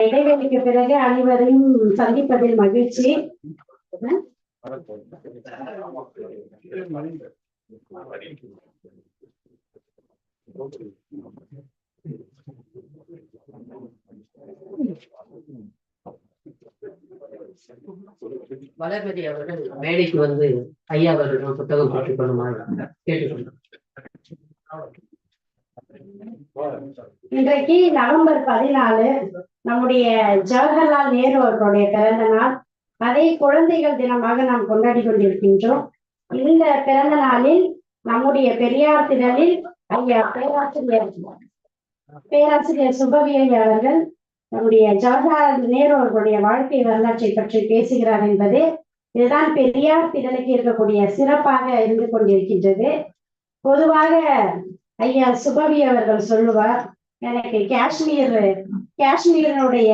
இடைவெளிக்கு பிறகு அனைவரையும் சந்திப்பதில் மகிழ்ச்சி. வளர்மதி அவர்கள் மேடைக்கு வந்து ஐயா அவர்களிடம் புத்தகம் பெற்றுக் கொள்ளுமாறு கேட்டுக்கொள்கிறோம் இன்றைக்கு நவம்பர் பதினாலு நம்முடைய ஜவஹர்லால் நேரு அவர்களுடைய பிறந்த நாள். அதை குழந்தைகள் தினமாக நாம் கொண்டாடி கொண்டிருக்கின்றோம். இந்த பிறந்த நாளில் நம்முடைய பெரியார் திடலில் ஐயா பேராசிரியர் பேராசிரியர் சுபவியை அவர்கள் நம்முடைய ஜவஹர்லால் நேரு அவர்களுடைய வாழ்க்கை வரலாற்றை பற்றி பேசுகிறார் என்பது இதுதான் பெரியார் திடலுக்கு இருக்கக்கூடிய சிறப்பாக இருந்து கொண்டிருக்கின்றது. பொதுவாக ஐயா சுபவி அவர்கள் சொல்லுவார் எனக்கு காஷ்மீர் காஷ்மீரினுடைய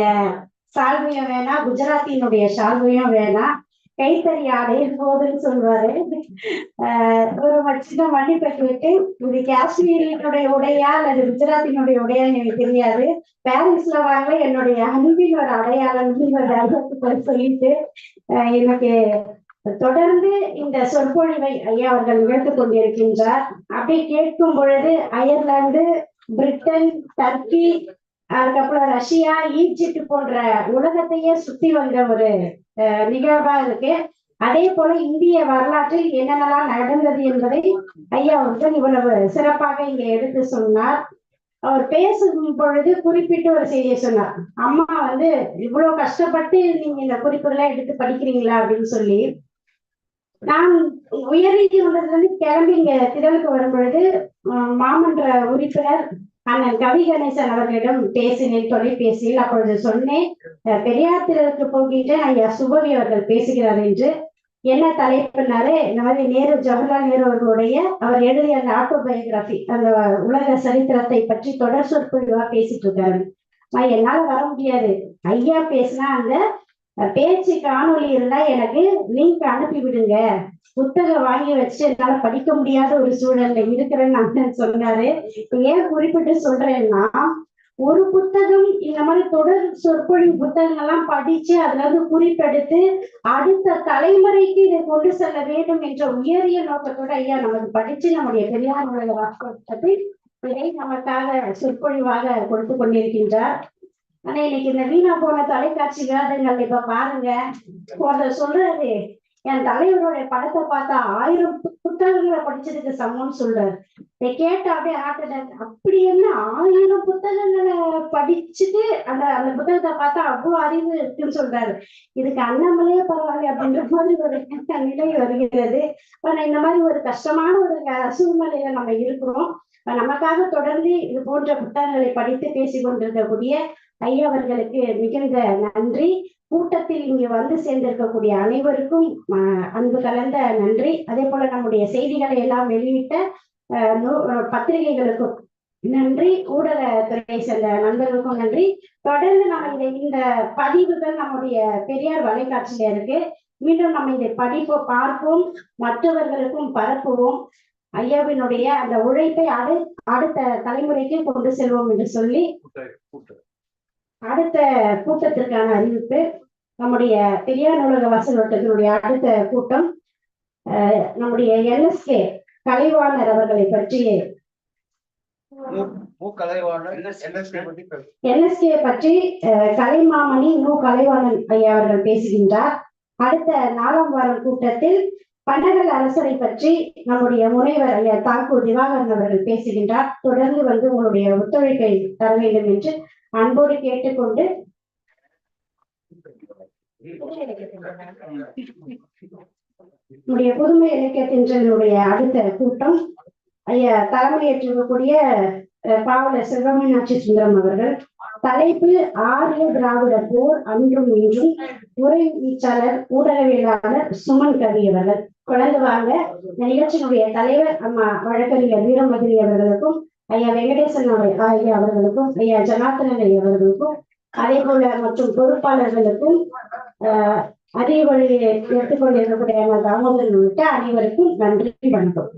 சால்வையும் வேணாம் குஜராத்தினுடைய சால்வையும் வேணாம். கைத்தறி ஆடை போதுன்னு சொல்லுவாரு ஆஹ் ஒரு சின்ன மன்னிப்பை கேட்டு இது காஷ்மீரினுடைய உடையா அல்லது குஜராத்தினுடைய உடையா எனக்கு தெரியாது. பாரிஸ்ல வாங்க என்னுடைய அன்பின் ஒரு அடையாளம் சொல்லிட்டு எனக்கு தொடர்ந்து இந்த சொற்பொழிவை ஐயா அவர்கள் நிகழ்த்து கொண்டிருக்கின்றார். அப்படி கேட்கும் பொழுது அயர்லாந்து பிரிட்டன் டர்க்கி அதுக்கப்புறம் ரஷ்யா ஈஜிப்ட் போன்ற உலகத்தையே சுத்தி வந்த ஒரு நிகழ்வா இருக்கு. அதே போல இந்திய வரலாற்றில் என்னென்னலாம் நடந்தது என்பதை ஐயா அவர்கள் இவ்வளவு சிறப்பாக இங்க எடுத்து சொன்னார். அவர் பேசும் பொழுது குறிப்பிட்டு ஒரு செய்தியை சொன்னார். அம்மா வந்து இவ்வளவு கஷ்டப்பட்டு நீங்க இந்த குறிப்புகளை எடுத்து படிக்கிறீங்களா? அப்படின்னு சொல்லி. நான் உயர்நீதி இருந்து கிளம்பி இங்க திடலுக்கு வரும்பொழுது மாமன்ற உறுப்பினர் அண்ணன் கவி கணேசன் அவர்களிடம் பேசினேன் தொலைபேசியில். அப்பொழுது சொன்னேன் பெரியார் திடலுக்கு போகின்ற ஐயா சுபவி அவர்கள் பேசுகிறார் என்று. என்ன தலைப்புனாலே இந்த மாதிரி நேரு ஜவஹர்லால் நேரு அவர்களுடைய அவர் எழுதிய அந்த ஆட்டோபயோகிராபி அந்த உலக சரித்திரத்தை பற்றி தொடர் சொற்பொழிவா பேசிட்டு இருக்காரு. அம்மா, என்னால வர முடியாது. ஐயா பேசினா அந்த பேச்சு காணொளி இருந்தா எனக்கு லிங்க் அனுப்பி விடுங்க. புத்தகம் வாங்கி வச்சு என்னால படிக்க முடியாத ஒரு சூழல்ல இருக்கிறேன்னு அண்ணன் சொன்னாரு. ஏன் குறிப்பிட்டு சொல்றேன்னா ஒரு புத்தகம் இந்த மாதிரி தொடர் சொற்பொழிவு புத்தகங்கள்லாம் படிச்சு அதுல இருந்து குறிப்பெடுத்து அடுத்த தலைமுறைக்கு இதை கொண்டு செல்ல வேண்டும் என்ற உயரிய நோக்கத்தோட ஐயா நமக்கு படிச்சு நம்முடைய பெரியார் உலக வாக்கத்தை இதை நமக்காக சொற்பொழிவாக கொடுத்து கொண்டிருக்கின்றார். ஆனா இன்னைக்கு இந்த வீணா போன தொலைக்காட்சி விவாதங்கள் இப்ப பாருங்க. ஒருத்தர் சொல்றாரு என் தலைவருடைய படத்தை பார்த்தா ஆயிரம் புத்தகங்களை படிச்சதுக்கு சமம்னு சொல்றாரு. இதை கேட்ட அப்படியே ஹார்ட் அட்டாக் அப்படி என்ன? ஆயிரம் புத்தகங்களை படிச்சுட்டு அந்த அந்த புத்தகத்தை பார்த்தா அவ்வளவு அறிவு இருக்குன்னு சொல்றாரு. இதுக்கு அண்ணாமலையே பரவாயில்ல அப்படின்ற மாதிரி ஒரு நிலை வருகிறது. ஆனா இந்த மாதிரி ஒரு கஷ்டமான ஒரு சூழ்நிலையில நம்ம இருக்கிறோம். நமக்காக தொடர்ந்து இது போன்ற புத்தகங்களை படித்து பேசிக் கொண்டிருக்கக்கூடிய ஐயா அவர்களுக்கு மிகுந்த நன்றி. கூட்டத்தில் இங்கு வந்து சேர்ந்திருக்கக்கூடிய அனைவருக்கும் அஹ், அன்பு கலந்த நன்றி. அதே போல நம்முடைய செய்திகளை எல்லாம் வெளியிட்ட பத்திரிகைகளுக்கும் நன்றி. ஊடகத்துறையை சேர்ந்த நண்பர்களுக்கும் நன்றி. தொடர்ந்து நம்ம இதை இந்த பதிவுகள் நம்முடைய பெரியார் வலைக்காட்சியில இருக்கு. மீண்டும் நம்ம இதை படிப்போம் பார்ப்போம் மற்றவர்களுக்கும் பரப்புவோம். ஐயாவினுடைய அந்த உழைப்பை அடு அடுத்த தலைமுறைக்கு கொண்டு செல்வோம் என்று சொல்லி அடுத்த கூட்டத்திற்கான அறிவிப்பு நம்முடைய பெரியார் நூலக வாசல் வட்டத்தினுடைய அடுத்த கூட்டம் நம்முடைய என்எஸ்கே கலைவாணர் அவர்களை பற்றி என்எஸ்கே பற்றி கலைமாமணி நூ கலைவாணன் ஐயா அவர்கள் பேசுகின்றார். அடுத்த நாலாம் வாரம் கூட்டத்தில் பண்டகல் அரசரை பற்றி நம்முடைய முனைவர் ஐயா தாக்கூர் திவாகரன் அவர்கள் பேசுகின்றார். தொடர்ந்து வந்து உங்களுடைய ஒத்துழைப்பை தர வேண்டும் என்று அன்போடு கேட்டுக்கொண்டு நம்முடைய புதுமை இலக்கியத்தினுடைய அடுத்த கூட்டம். ஐயா தலைமையேற்றிருக்கக்கூடிய பாவலர் சிவமீனாட்சி சுந்தரம் அவர்கள் தலைப்பு ஆரிய திராவிட போர் அன்றும் இன்றும் உரை வீச்சாளர் ஊடகவியலாளர் சுமன் கவி அவர்கள். குழந்து வாங்க நிகழ்ச்சியினுடைய தலைவர் அம்மா வழக்கறிஞர் வீரமதிரி அவர்களுக்கும் ஐயா வெங்கடேசன் அவர் ஐயா அவர்களுக்கும் ஐயா ஜனார்த்தனன் ஐயா அவர்களுக்கும் அதே போல மற்றும் பொறுப்பாளர்களுக்கும் ஆஹ் அதே வழியை எடுத்துக்கொண்டிருக்கக்கூடிய தாமோதரன் உள்ளிட்ட அனைவருக்கும் நன்றி வணக்கம்.